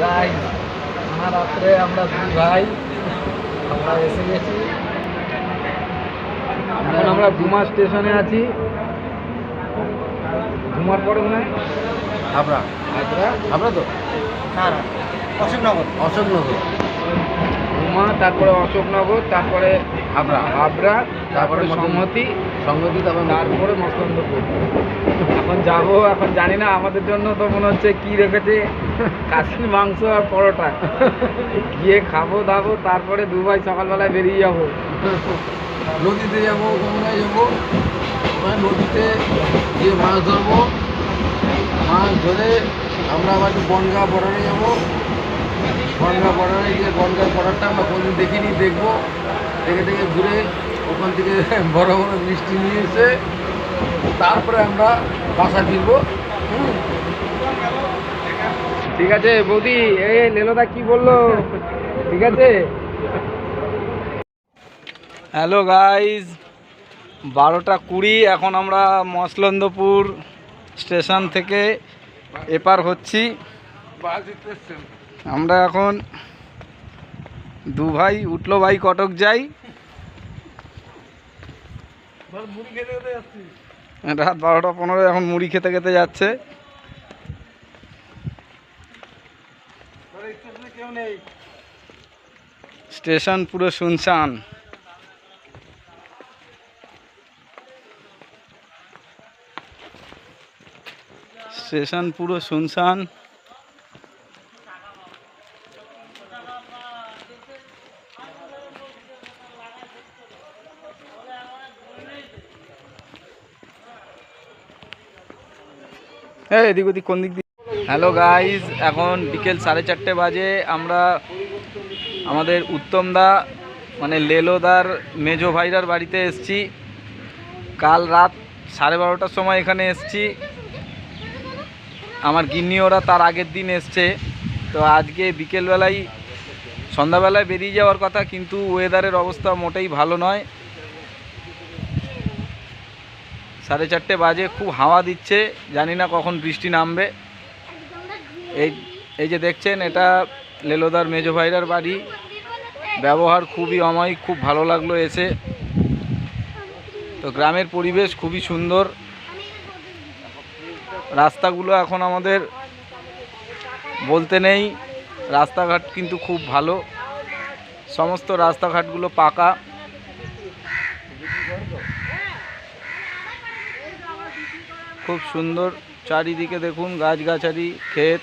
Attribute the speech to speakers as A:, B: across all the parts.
A: গাই আমার রাত্রে আমরা দুই ভাই আমরা এসে গেছি। এখন আমরা ডুমা স্টেশনে আছি। ডুমার পরে মনে হয়
B: হাবড়া?
A: হাজরা
B: হাবড়া তো?
A: না না অশোকনগর।
B: অশোকনগর।
A: ডুমা তারপরে অশোকনগর তারপরে
B: হাবড়া।
A: হাবড়া তারপরে
B: তারপরে
A: সংহতি
B: সংগতি তারপর
A: মস্তন্দপুর এখন যাব এখন জানি না আমাদের জন্য তো মনে হচ্ছে কি রেখেছে? কাশির মাংস আর পরোটা। গিয়ে খাব দাবো তারপরে দুবাই সকালবেলায় বেরিয়ে যাব।
B: নদীতে যাব গঙ্গায় যাব নদীতে গিয়ে মাছ ধরবো। মাছ ধরে আমরা আবার বনগা বর্ডারে যাব। বনগা বর্ডারে গিয়ে বনগার বর্ডারটা আমরা কোনদিন দেখিনি দেখব। দেখে দেখে ঘুরে ওখান থেকে বড় বড় মিষ্টি নিয়ে এসে তারপরে আমরা বাসা ফিরবো।
A: ঠিক আছে, বৌদি, এই লেলোদা কি বলল? ঠিক আছে? হ্যালো গাইজ বারোটা কুড়ি, এখন আমরা মসলন্দপুর স্টেশন থেকে এপার হচ্ছি। আমরা এখন দু ভাই উঠল ভাই কটক যাই। রাত বারোটা পনেরো এখন মুড়ি খেতে খেতে যাচ্ছে। স্টেশন পুরো শুনশান। স্টেশন পুরো শুনশান। এই এদিক ওদিক, কোন দিক হ্যালো গাইজ এখন বিকেল সাড়ে চারটে বাজে। আমরা আমাদের উত্তমদা মানে লেলোদার মেজো ভাইরার বাড়িতে এসছি। কাল রাত সাড়ে বারোটার সময় এখানে এসছি। আমার গিন্নি ওরা তার আগের দিন এসছে। তো আজকে বিকেলবেলায় সন্ধ্যাবেলায় বেরিয়ে যাওয়ার কথা, কিন্তু ওয়েদারের অবস্থা মোটেই ভালো নয়। সাড়ে চারটে বাজে, খুব হাওয়া দিচ্ছে, জানি না কখন বৃষ্টি নামবে। এই এই যে দেখছেন, এটা লেলোদার মেজো ভাইরার বাড়ি। ব্যবহার খুবই অমায়িক খুব ভালো লাগল এসে। তো গ্রামের পরিবেশ খুবই সুন্দর। রাস্তাগুলো এখন আমাদের বলতে নেই, রাস্তাঘাট কিন্তু খুব ভালো। সমস্ত রাস্তাঘাটগুলো পাকা। খুব সুন্দর চারিদিকে দেখুন, গাছগাছালি, ক্ষেত।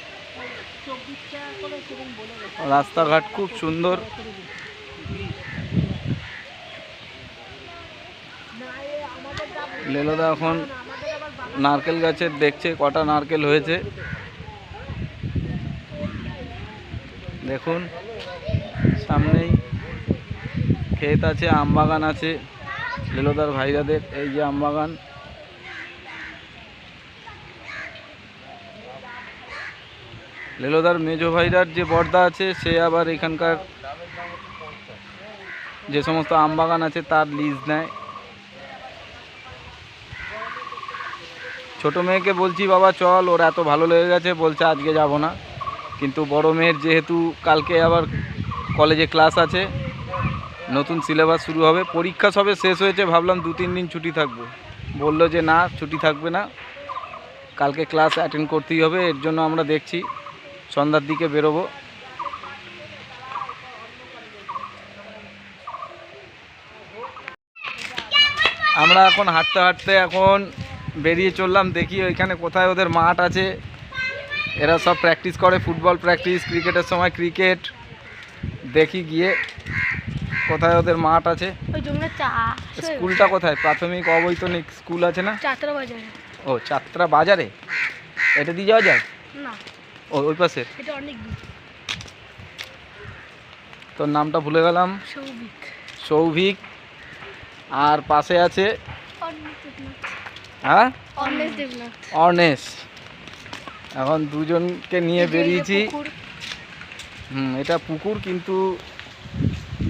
A: রাস্তাঘাট খুব সুন্দর। লেলোদা এখন নারকেল গাছের দেখছে, কটা নারকেল হয়েছে। দেখুন, সামনেই ক্ষেত আছে, আমবাগান আছে। লেলোদার ভাইরাদের, এই যে আম লেলোদার মেজো ভাইরার যে বর্দা আছে, সে আবার এখানকার যে সমস্ত আম বাগান আছে, তার লিজ নেয়। ছোট মেয়েকে বলছি, বাবা, চল, ওর এত ভালো লেগে গেছে, বলছে আজকে যাব না। কিন্তু বড় মেয়ের যেহেতু কালকে আবার কলেজে ক্লাস আছে, নতুন সিলেবাস শুরু হবে, পরীক্ষা সবে শেষ হয়েছে, ভাবলাম দু তিন দিন ছুটি থাকব। বলল যে, না, ছুটি থাকবে না, কালকে ক্লাস অ্যাটেন্ড করতেই হবে, এর জন্য আমরা দেখছি। সন্ধ্যার দিকে বেরোবো। আমরা এখন হাঁটতে হাঁটতে এখন বেরিয়ে চললাম দেখি ওইখানে কোথায় ওদের মাঠ আছে। এরা সব প্র্যাকটিস করে ফুটবল প্র্যাকটিস ক্রিকেটের সময় ক্রিকেট দেখি গিয়ে কোথায় ওদের মাঠ আছে। স্কুলটা কোথায়? প্রাথমিক অবৈতনিক স্কুল আছে না? ও চাত্রা বাজারে? এটা দিয়ে যাওয়া যায়?
C: না।
A: ও ওই পাশে?
C: এটা অনেক
A: তোর নামটা ভুলে গেলাম?
C: সৌভিক।
A: সৌভিক। আর পাশে আছে? হ্যাঁ?
C: অর্ণেশ।
A: এখন দুজনকে নিয়ে বেরিয়েছি। হুম এটা পুকুর কিন্তু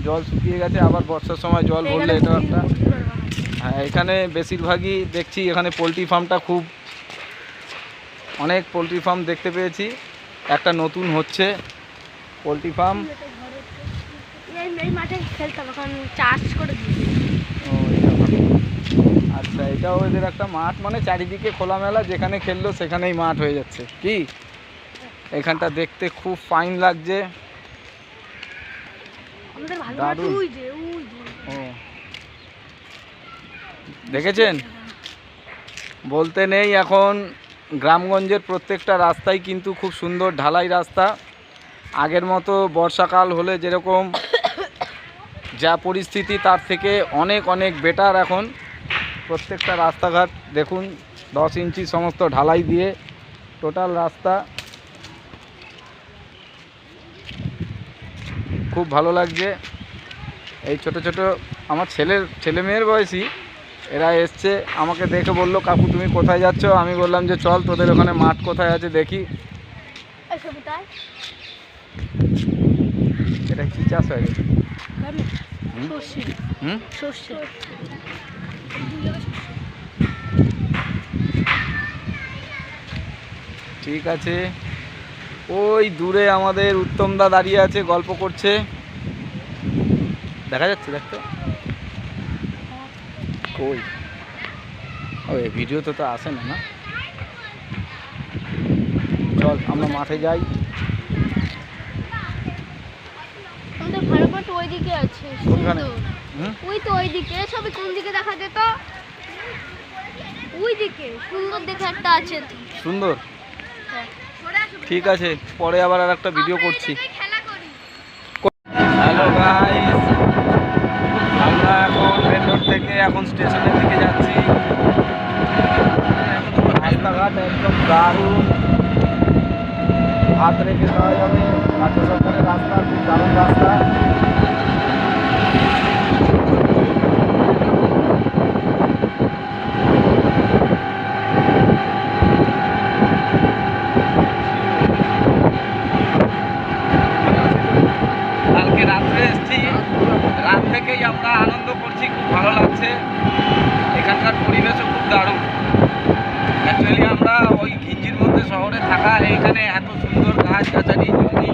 A: জল শুকিয়ে গেছে আবার বর্ষার সময় জল ভরলে এটা একটা।
C: হ্যাঁ
A: এখানে বেশিরভাগই দেখছি এখানে পোলট্রি ফার্মটা খুব অনেক পোলট্রি ফার্ম দেখতে পেয়েছি। একটা নতুন হচ্ছে পোলট্রি ফার্ম। আচ্ছা এটাও এদের একটা মাঠ মানে চারিদিকে খোলামেলা যেখানে খেললো সেখানেই মাঠ হয়ে যাচ্ছে। কি? এখানটা দেখতে খুব ফাইন লাগছে। দেখেছেন? বলতে নেই এখন। গ্রামগঞ্জের প্রত্যেকটা রাস্তাই কিন্তু খুব সুন্দর ঢালাই রাস্তা। আগের মতো বর্ষাকাল হলে যেরকম যা পরিস্থিতি, তার থেকে অনেক অনেক বেটার এখন। প্রত্যেকটা রাস্তাঘাট দেখুন, দশ ইঞ্চি সমস্ত ঢালাই দিয়ে টোটাল রাস্তা। খুব ভালো লাগছে। এই ছোট ছোট আমার ছেলের, ছেলে মেয়ের বয়সী। এরা এসছে আমাকে দেখে বলল কাকু তুমি কোথায় যাচ্ছ? আমি বললাম যে চল তোদের ওখানে মাঠ কোথায় আছে দেখি। এটা কী চাষ হয়? ঠিক আছে। ওই দূরে আমাদের উত্তমদা দাঁড়িয়ে আছে গল্প করছে। দেখা যাচ্ছে দেখতো? কই? ওই ভিডিওতে তো আসে না না? চল আমরা মাঠে যাই। কোনখানে?
C: ওই তো সবই কোন দিকে দেখা যেত? ওই দিকে সুন্দর দেখে একটা আছে।
A: সুন্দর?
C: হ্যাঁ।
A: ঠিক আছে পরে আবার আর একটা ভিডিও করছি। হ্যালো গাইস আমরা এখন বেলোর থেকে এখন স্টেশনের দিকে যাচ্ছি। রাস্তাঘাট একদম দারুণ। হাত রেখে যাওয়া যাবে। রাজ্য সরকারের রাস্তা, খুব দারুণ রাস্তা। কালকে রাত্রে এসেছি। থেকেই আমরা আনন্দ করছি, খুব ভালো লাগছে। এখানকার পরিবেশও খুব দারুণ। অ্যাকচুয়ালি আমরা ওই ঘিঞ্জির মধ্যে শহরে থাকা, এইখানে এত সুন্দর গাছ গাছালি জমি।